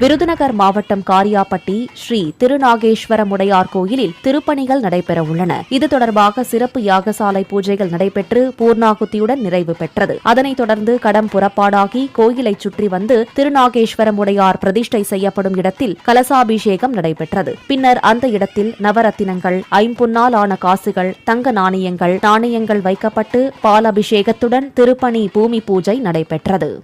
விருதுநகர் மாவட்டம் காரியாப்பட்டி ஸ்ரீ திருநாகேஸ்வரமுடையார் கோயிலில் திருப்பணிகள் நடைபெறவுள்ளன. இது தொடர்பாக சிறப்பு யாகசாலை பூஜைகள் நடைபெற்று பூர்ணாகுதியுடன் நிறைவு பெற்றது. அதனைத் தொடர்ந்து கடம் புறப்பாடாகி கோயிலைச் சுற்றி வந்து திருநாகேஸ்வரமுடையார் பிரதிஷ்டை செய்யப்படும் இடத்தில் கலசாபிஷேகம் நடைபெற்றது. பின்னர் அந்த இடத்தில் நவரத்தினங்கள் ஐம்பொன்னால் ஆன காசுகள் தங்க நாணயங்கள் நாணயங்கள் வைக்கப்பட்டு பாலாபிஷேகத்துடன் திருப்பணி பூமி பூஜை நடைபெற்றது.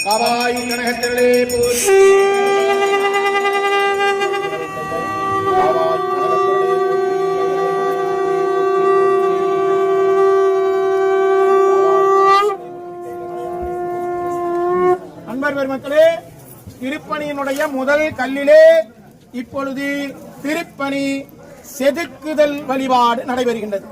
காவாயு கனகத்திலே போற்றி. அன்பர் பெருமக்களே திருப்பணியினுடைய முதல் கல்லிலே இப்பொழுது திருப்பணி செதுக்குதல் வழிபாடு நடைபெறுகின்றது.